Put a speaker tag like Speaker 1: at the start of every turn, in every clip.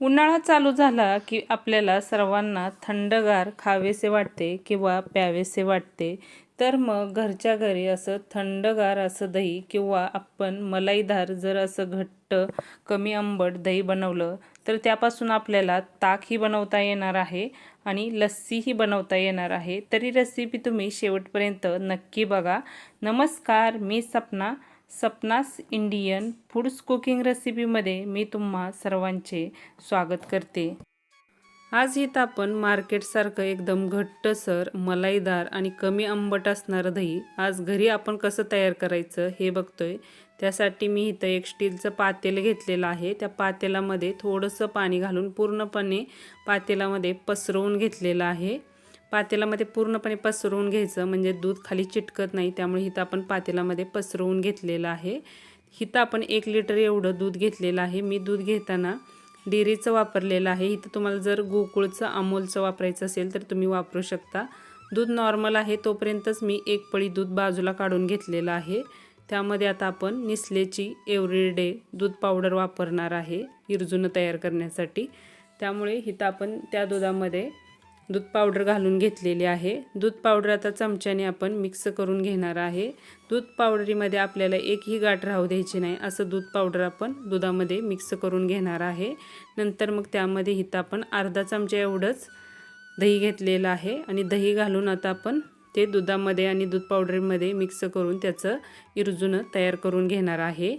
Speaker 1: उन्हाळा चालू झाला की आपल्याला सर्वांना थंडगार खावेसे वाटते किंवा प्यावेसे वाटते. तर मग घरच्या घरी असं थंडगार असं दही किंवा आपण मलाईदार जर असं घट्ट कमी आंबट दही बनवलं तर त्यापासून आपल्याला ताकही बनवता येणार आहे आणि लस्सीही बनवता येणार आहे. तरी रेसिपी तुम्ही शेवटपर्यंत नक्की बघा. नमस्कार मी Sapna. Sapna's Indian foods cooking रेसिपीमध्ये मी तुम्हा सर्वांचे स्वागत करते. आज इथं आपण मार्केटसारखं एकदम घट्टसर मलाईदार आणि कमी आंबट असणारं दही आज घरी आपण कसं तयार करायचं हे बघतोय. त्यासाठी मी इथं एक स्टीलचं पातेलं घेतलेलं आहे. त्या पातेलामध्ये थोडंसं पाणी घालून पूर्णपणे पातेलामध्ये पसरवून घेतलेलं आहे. पातेलामध्ये पूर्णपणे पसरवून घ्यायचं. म्हणजे दूध खाली चिटकत नाही त्यामुळे इथं आपण पातेलामध्ये पसरवून घेतलेलं आहे. हिथं आपण एक लिटर एवढं दूध घेतलेलं आहे. मी दूध घेताना डेअरीचं वापरलेलं आहे. इथं तुम्हाला जर गोकुळचं अमोलचं वापरायचं असेल तर तुम्ही वापरू शकता. दूध नॉर्मल आहे तोपर्यंतच मी एक पळी दूध बाजूला काढून घेतलेलं आहे. त्यामध्ये आता आपण निसलेची एव्हरीडे दूध पावडर वापरणार आहे इरजुनं तयार करण्यासाठी. त्यामुळे हिथं आपण त्या दुधामध्ये दूध पावडर घालून घेतलेली आहे. दूध पावडर आता चमच्याने आपण मिक्स करून घेणार आहे. दूध पावडरीमध्ये आपल्याला एकही गाठ राहू द्यायची नाही असं दूध पावडर आपण दुधामध्ये मिक्स करून घेणार आहे. नंतर मग त्यामध्ये इथं आपण अर्धा चमचा एवढंच दही घेतलेलं आहे आणि दही घालून आता आपण ते दुधामध्ये आणि दूध पावडरमध्ये मिक्स करून त्याचं इरजून तयार करून घेणार आहे.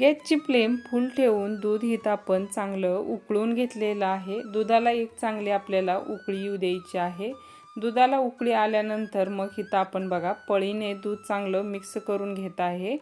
Speaker 1: गॅसची फ्लेम फुल ठेवून दूध हिथं आपण चांगलं उकळून घेतलेलं आहे. दुधाला एक चांगली आपल्याला उकळी येऊ द्यायची आहे. दुधाला उकळी आल्यानंतर मग हिथं आपण बघा पळीने दूध चांगलं मिक्स करून घेत आहे.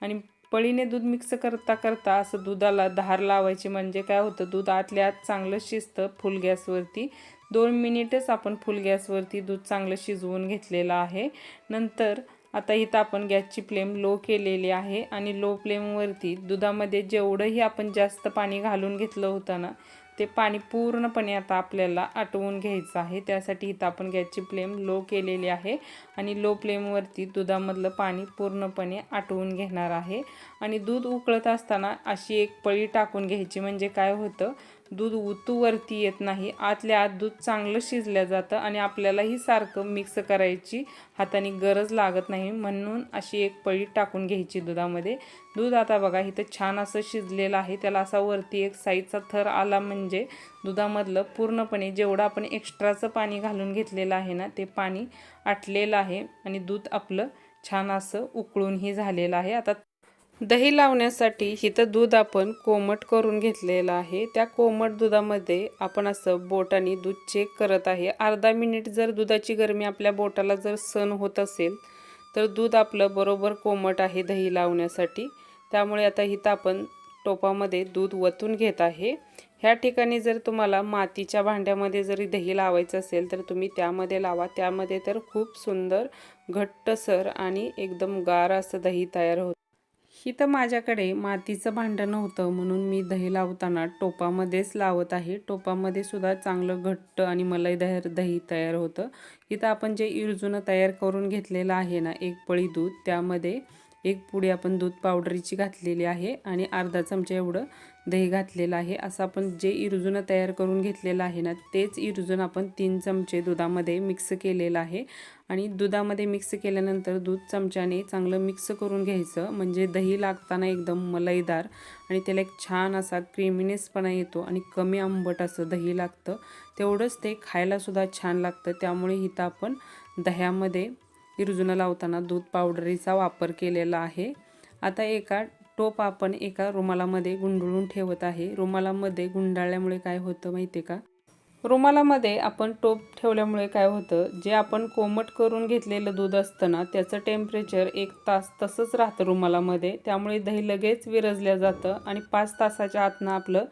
Speaker 1: आणि पळीने दूध मिक्स करता करता असं दुधाला धार लावायची म्हणजे काय होतं? दूध आतल्या आत चांगलं शिजतं फुल गॅसवरती. दोन मिनिटच आपण फुल गॅसवरती दूध चांगलं शिजवून घेतलेलं आहे. नंतर आता इथं आपण गॅसची फ्लेम लो केलेली आहे आणि लो फ्लेमवरती दुधामध्ये जेवढंही आपण जास्त पाणी घालून घेतलं होतं ना ते पाणी पूर्णपणे आता आपल्याला आटवून घ्यायचं आहे. त्यासाठी इथं आपण गॅसची फ्लेम लो केलेली आहे आणि लो फ्लेमवरती दुधामधलं पाणी पूर्णपणे आटवून घेणार आहे. आणि दूध उकळत असताना अशी एक पळी टाकून घ्यायची म्हणजे काय होतं दूध उतूवरती येत नाही. आतल्या आत दूध चांगलं शिजलं जातं आणि आपल्यालाही सारखं मिक्स करायची हाताने गरज लागत नाही. म्हणून अशी एक पळी टाकून घ्यायची दुधामध्ये. दूध आता बघा इथं छान असं शिजलेलं आहे. त्याला असा वरती एक साईजचा थर आला म्हणजे दुधामधलं पूर्णपणे जेवढं आपण एक्स्ट्राचं पाणी घालून घेतलेलं आहे ना ते पाणी आटलेलं आहे आणि दूध आपलं छान असं उकळूनही झालेलं आहे. आता दही लावण्यासाठी इथं दूध आपण कोमट करून घेतलेलं आहे. त्या कोमट दुधामध्ये आपण असं बोटाने दूध चेक करत आहे. अर्धा मिनिट जर दुधाची गरमी आपल्या बोटाला जर सण होत असेल तर दूध आपलं बरोबर कोमट आहे दही लावण्यासाठी. त्यामुळे आता इथं आपण टोपामध्ये दूध वतून घेत आहे. ह्या ठिकाणी जर तुम्हाला मातीच्या भांड्यामध्ये जरी दही लावायचं असेल तर तुम्ही त्यामध्ये लावा. त्यामध्ये तर खूप सुंदर घट्टसर आणि एकदम गार असं दही तयार होतं. तर माझ्याकडे मातीचं भांडं नव्हतं म्हणून मी दही लावताना टोपामध्येच लावत आहे. टोपामध्ये सुद्धा चांगलं घट्ट आणि मलाईदार दही तयार होतं. इथं आपण जे इरजुनं तयार करून घेतलेलं आहे ना एक पळी दूध त्यामध्ये एक पुडी आपण दूध पावडरीची घातलेली आहे आणि अर्धा चमचा एवढं दही घातलेलं आहे. असं आपण जे इरजुनं तयार करून घेतलेलं आहे ना तेच इरजुन आपण तीन चमचे दुधामध्ये मिक्स केलेलं आहे. आणि दुधामध्ये मिक्स केल्यानंतर दूध चमच्याने चांगलं मिक्स करून घ्यायचं. म्हणजे दही लागताना एकदम मलईदार आणि त्याला एक छान असा क्रिमिनेसपणा येतो आणि कमी आंबट असं दही लागतं. तेवढंच ते खायलासुद्धा छान लागतं. त्यामुळे इथं आपण दह्यामध्ये इरजुनं लावताना दूध पावडरीचा वापर केलेला आहे. आता एका टोप आपण एका रुमालामध्ये गुंडळून ठेवत आहे. रुमालामध्ये गुंडाळल्यामुळे काय होतं माहिती आहे का? रुमालामध्ये आपण टोप ठेवल्यामुळे काय होतं? जे आपण कोमट करून घेतलेलं दूध असतं ना त्याचं टेम्परेचर एक तास तसंच राहतं रुमालामध्ये. त्यामुळे दही लगेच विरजल्या जातं आणि पाच तासाच्या आतनं आपलं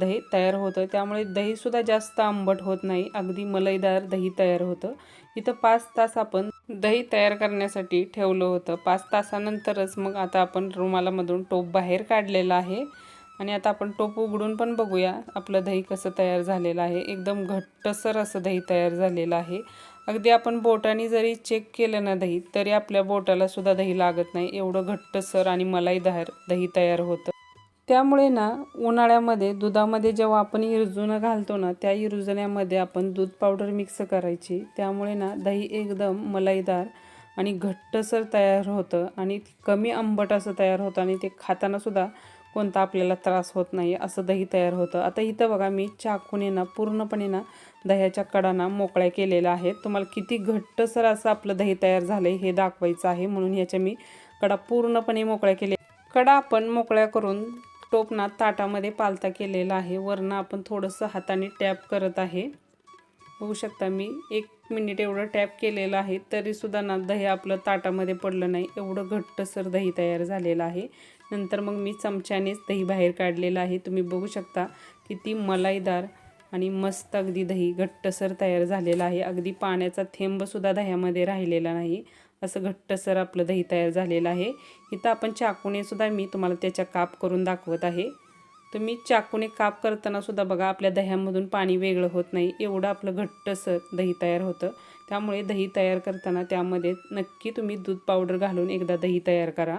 Speaker 1: दही तयार होतं. त्यामुळे दहीसुद्धा जास्त आंबट होत नाही. अगदी मलईदार दही तयार होतं. इथं पाच तास आपण दही तयार करण्यासाठी ठेवलं होतं. पाच तासानंतरच मग आता आपण रुमालामधून टोप बाहेर काढलेला आहे. आणि आता आपण टोप उघडून पण बघूया आपलं दही कसं तयार झालेलं आहे. एकदम घट्टसर असं दही तयार झालेलं आहे. अगदी आपण बोटाने जरी चेक केलं ना दही तरी आपल्या बोटाला सुद्धा दही लागत नाही. एवढं घट्टसर आणि मलाईदार दही तयार होतं. त्यामुळे ना उन्हाळ्यामध्ये दुधामध्ये जेव्हा आपण इरजुणं घालतो ना त्या इरजुण्यामध्ये आपण दूध पावडर मिक्स करायची. त्यामुळे ना दही एकदम मलाईदार आणि घट्टसर तयार होतं आणि कमी आंबट असं तयार होतं आणि ते खातानासुद्धा कोणता आपल्याला त्रास होत नाही असं दही तयार होतं. आता इथं बघा मी चाकूने ना पूर्णपणे ना दह्याच्या कडांना मोकळ्या केलेल्या आहेत. तुम्हाला किती घट्टसर असं आपलं दही तयार झालं आहे हे दाखवायचं आहे म्हणून ह्याच्या मी कडा पूर्णपणे मोकळ्या केले कडा आपण मोकळ्या करून टोपणात ताटामध्ये पालता केलेला आहे. वरनं आपण थोडंसं हाताने टॅप करत आहे. बघू शकता मी एक मिनिट एवढं टॅप केलेलं आहे तरीसुद्धा ना दही आपलं ताटामध्ये पडलं नाही. एवढं घट्टसर दही तयार झालेलं आहे. नंतर मग मी चमच्यानेच दही बाहेर काढलेलं आहे. तुम्ही बघू शकता किती मलाईदार आणि मस्त अगदी दही घट्टसर तयार झालेलं आहे. अगदी पाण्याचा थेंबसुद्धा दह्यामध्ये राहिलेला नाही. असं घट्टसर आपलं दही तयार झालेलं आहे. इथं आपण चाकूने सुद्धा मी तुम्हाला त्याच्या काप करून दाखवत आहे. तुम्ही चाकूने काप करताना सुद्धा बघा आपल्या दह्यामधून पाणी वेगळं होत नाही. एवढं आपलं घट्टसर दही तयार होतं. त्यामुळे दही तयार करताना त्यामध्ये नक्की तुम्ही दूध पावडर घालून एकदा दही तयार करा.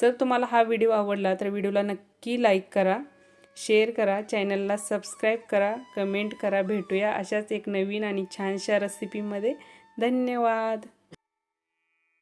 Speaker 1: जर तुम्हाला हा व्हिडिओ आवडला तर व्हिडिओला नक्की लाईक करा शेअर करा चॅनलला सबस्क्राईब करा कमेंट करा. भेटूया अशाच एक नवीन आणि छानशा रेसिपीमध्ये धन्यवाद!